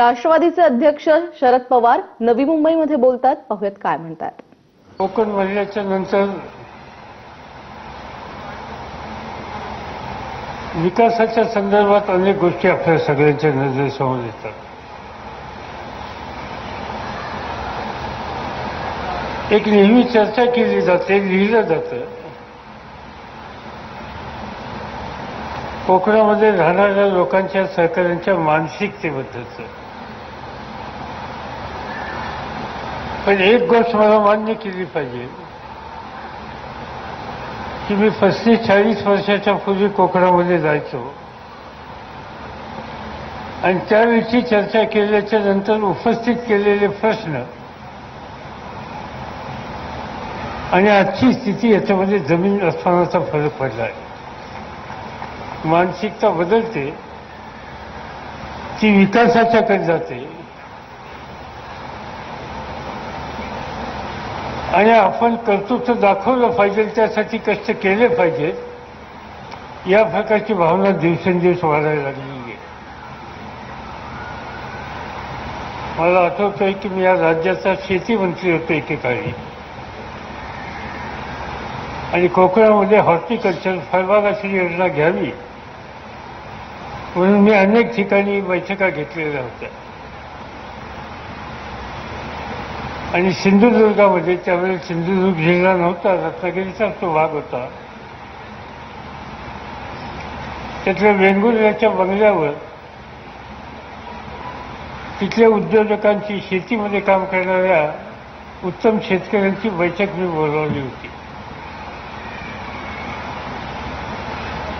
राष्ट्रवादीचे अध्यक्ष शरद पवार नवी मुंबईमध्ये बोलतात. पाहूयात काय म्हणतात. कोकण म्हणल्याच्या नंतर विकासाच्या संदर्भात अनेक गोष्टी आपल्या सगळ्यांच्या नजरेसमोर येतात. एक नेहमी चर्चा केली जाते लिहिलं जातं. कोकणामध्ये राहणाऱ्या लोकांच्या सहकाऱ्यांच्या मानसिकतेबद्दलचं. पण एक गोष्ट मला मान्य केली पाहिजे. की मी पस्तीस चाळीस वर्षाच्या पूर्वी कोकणामध्ये जायचो. आणि त्यावेळची चर्चा केल्याच्यानंतर उपस्थित केलेले प्रश्न आणि आजची स्थिती याच्यामध्ये जमीन अस्मानाचा फरक पडला आहे. मानसिकता बदलते ती विकासाच्याकडे जाते. आणि आपण कर्तृत्व दाखवलं पाहिजे त्यासाठी कष्ट केले पाहिजेत या प्रकारची भावना दिवसेंदिवस वाढायला लागलेली आहे. मला आठवतंय की मी या राज्याचा शेती मंत्री होतो एकेकाळी आणि कोकणामध्ये हॉर्टिकल्चर फळबागाची योजना घ्यावी. म्हणून मी अनेक ठिकाणी बैठका घेतलेल्या होत्या. आणि सिंधुदुर्गामध्ये त्यावेळेस सिंधुदुर्ग जिल्हा नव्हता रत्नागिरीचाच तो भाग होता. त्यातल्या वेंगुर्ल्याच्या बंगल्यावर तिथल्या उद्योजकांची शेतीमध्ये काम करणाऱ्या उत्तम शेतकऱ्यांची बैठक मी बोलावली होती.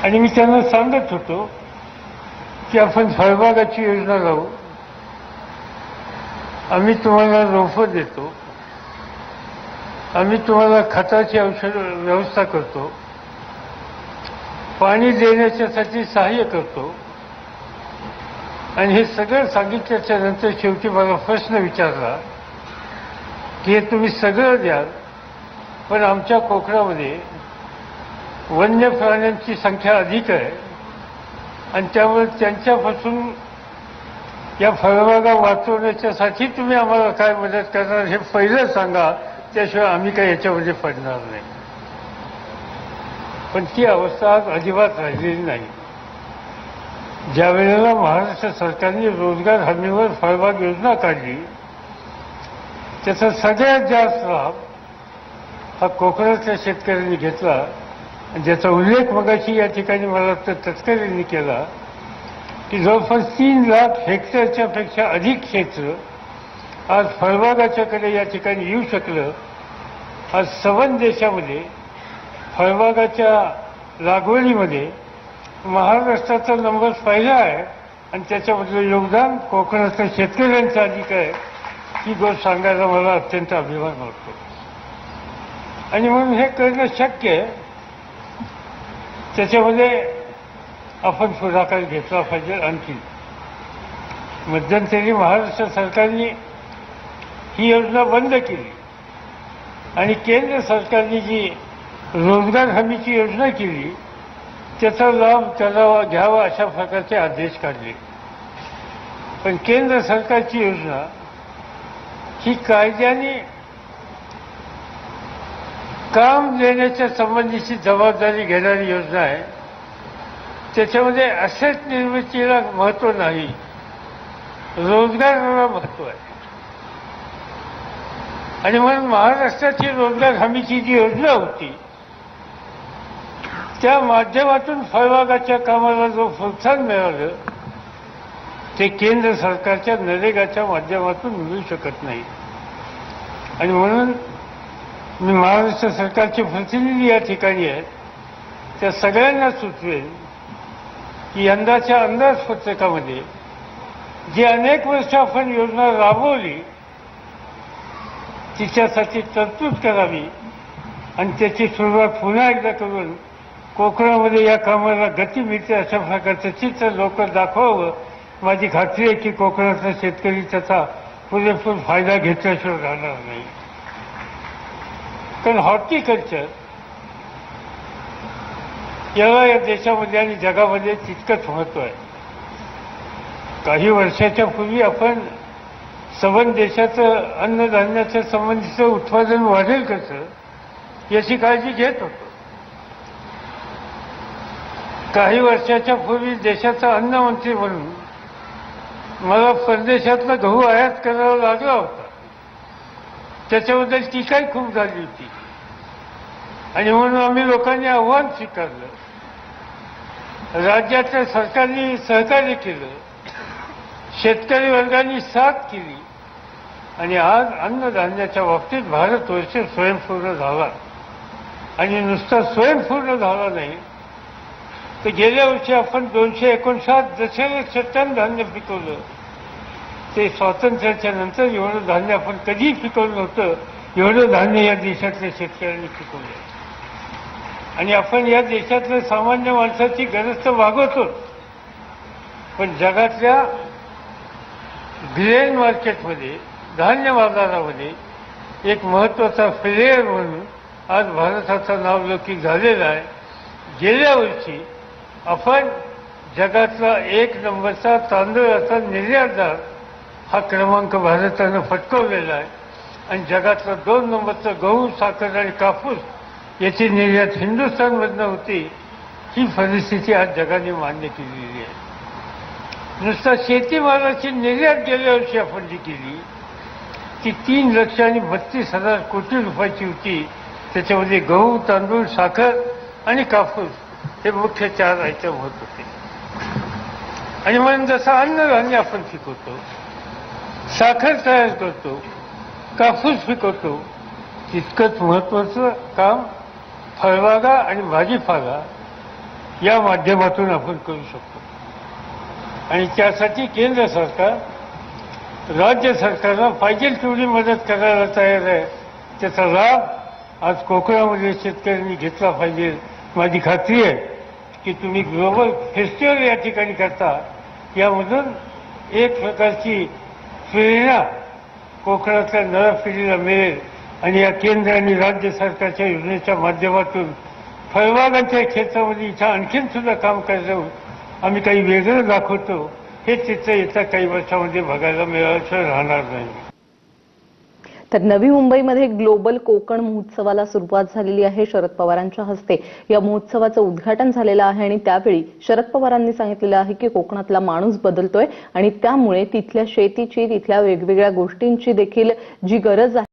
आणि मी त्यांना सांगत होतो की आपण फळबागाची योजना लावू. आम्ही तुम्हाला रोपं देतो. आम्ही तुम्हाला खताची औषध व्यवस्था करतो. पाणी देण्याच्यासाठी सहाय्य करतो. आणि हे सगळं सांगितल्याच्या नंतर शेवटी मला प्रश्न विचारला की हे तुम्ही सगळं द्याल पण आमच्या कोकणामध्ये वन्य प्राण्यांची संख्या अधिक आहे आणि त्यामुळे त्यांच्यापासून या फळबागा वाचवण्याच्यासाठी तुम्ही आम्हाला काय मदत करणार हे पहिलं सांगा. त्याशिवाय आम्ही काही याच्यामध्ये पडणार नाही. पण ती अवस्था आज अजिबात राहिलेली नाही. ज्या वेळेला महाराष्ट्र सरकारने रोजगार हमीवर फळबाग योजना काढली त्याचा सगळ्यात जास्त लाभ हा कोकणातल्या शेतकऱ्यांनी घेतला. आणि ज्याचा उल्लेख मगाशी या ठिकाणी मला वाटतं तस्करींनी केला. की जवळपास तीन लाख हेक्टरच्या पेक्षा अधिक क्षेत्र आज फळबागाच्याकडे या ठिकाणी येऊ शकलं. आज सवन देशामध्ये फळबागाच्या लागवडीमध्ये महाराष्ट्राचा नंबर पहिला आहे आणि त्याच्यामधलं योगदान कोकणातल्या शेतकऱ्यांचं अधिक आहे ही गोष्ट सांगायला मला अत्यंत अभिमान वाटतो. आणि म्हणून हे करणं शक्य आहे. त्याच्यामध्ये आपण पुढाकार घेतला पाहिजे आणखी. मध्यंतरी महाराष्ट्र सरकारने ही योजना बंद केली. आणि केंद्र सरकारने जी रोजगार हमीची योजना केली त्याचा लाभ त्याला घ्यावा अशा प्रकारचे आदेश काढले. पण केंद्र सरकारची योजना ही कायद्याने काम देण्याच्या संबंधीची जबाबदारी घेणारी योजना आहे. त्याच्यामध्ये असेच निर्मितीला महत्त्व नाही. रोजगाराला महत्त्व आहे. आणि म्हणून महाराष्ट्राची रोजगार हमीची जी योजना होती त्या माध्यमातून फळबागाच्या कामाला जो प्रोत्साहन मिळालं ते केंद्र सरकारच्या नरेगाच्या माध्यमातून मिळू शकत नाही. आणि म्हणून मी महाराष्ट्र सरकारचे प्रतिनिधी या ठिकाणी आहेत त्या सगळ्यांना सुचवेन की यंदाच्या अंदाजपत्रकामध्ये जी अनेक वर्ष आपण योजना राबवली तिच्यासाठी तरतूद करावी आणि त्याची सुरुवात पुन्हा एकदा करून कोकणामध्ये या कामाला गती मिळते अशा प्रकारचं चित्र लवकर दाखवावं. माझी खात्री आहे की कोकणातला शेतकरी त्याचा पुरेपूर फायदा घेतल्याशिवाय राहणार नाही. कारण हॉर्टिकल्चर याला या देशामध्ये आणि जगामध्ये तितकंच महत्त्व आहे. काही वर्षाच्या पूर्वी आपण सबन देशाचं अन्नधान्याच्या संबंधीचं उत्पादन वाढेल कसं याची काळजी घेत होतो. काही वर्षाच्या पूर्वी देशाचा अन्नमंत्री म्हणून मला परदेशातला गहू आयात करावा लागला होता. त्याच्याबद्दल टीकाही खूप झाली होती. आणि म्हणून आम्ही लोकांनी आव्हान स्वीकारलं. राज्यातल्या सरकारने सहकार्य केलं. शेतकरी वर्गाने साथ केली. आणि आज अन्नधान्याच्या बाबतीत भारतवर्ष स्वयंपूर्ण झाला. आणि नुसता स्वयंपूर्ण झाला नाही. तर गेल्या वर्षी आपण दोनशे एकोणसाठ दशलक्ष टन धान्य पिकवलं ते स्वातंत्र्याच्या नंतर एवढं धान्य आपण कधी पिकवलं नव्हतं. एवढं धान्य या देशातल्या शेतकऱ्यांनी पिकवलं. आणि आपण या देशातल्या सामान्य माणसाची गरज तर भागवतो पण जगातल्या ग्रेन मार्केटमध्ये धान्य बाजारामध्ये एक महत्त्वाचा प्लेयर म्हणून आज भारताचं नाव लौकिक झालेलं आहे. गेल्या वर्षी आपण जगातला एक नंबरचा तांदळाचा निर्यातदार हा क्रमांक भारतानं फटकवलेला आहे. आणि जगातला दोन नंबरचा गहू साखर आणि कापूस याची निर्यात हिंदुस्थानमधनं होती ही परिस्थिती आज जगाने मान्य केलेली आहे. नुसता शेतीमालाची निर्यात गेल्या वर्षी आपण जी केली ती तीन लक्ष आणि बत्तीस हजार कोटी रुपयाची होती. त्याच्यामध्ये गहू तांदूळ साखर आणि कापूस हे मुख्य चार आयटम होत होते. आणि म्हणून जसं अन्नधान्य आपण पिकवतो साखर तयार करतो कापूस पिकवतो तितकंच महत्वाचं काम फळबागा आणि भाजीपाला या माध्यमातून आपण करू शकतो. आणि त्यासाठी केंद्र सरकार राज्य सरकारला पाहिजे तेवढी मदत करायला तयार आहे. त्याचा लाभ आज कोकणामध्ये शेतकऱ्यांनी घेतला पाहिजे. माझी खात्री आहे की तुम्ही ग्लोबल फेस्टिवल या ठिकाणी करता यामधून एक प्रकारची प्रेरणा कोकणातल्या नव्या पिढीला मिळेल. आणि या केंद्र आणि राज्य सरकारच्या योजनेच्या माध्यमातून फळबागांच्या क्षेत्रामध्ये इथं आणखीन सुद्धा काम करायचं आम्ही काही वेगळं दाखवतो. हे चित्र येत्या काही वर्षामध्ये बघायला मिळायचं राहणार नाही. तर नवी मुंबईमध्ये ग्लोबल कोकण महोत्सवाला सुरुवात झालेली आहे शरद पवारांच्या हस्ते. या महोत्सवाचं उद्घाटन झालेलं आहे आणि त्यावेळी शरद पवारांनी सांगितलेलं आहे की कोकणातला माणूस बदलतोय आणि त्यामुळे तिथल्या शेतीची तिथल्या वेगवेगळ्या गोष्टींची देखील जी गरज आहे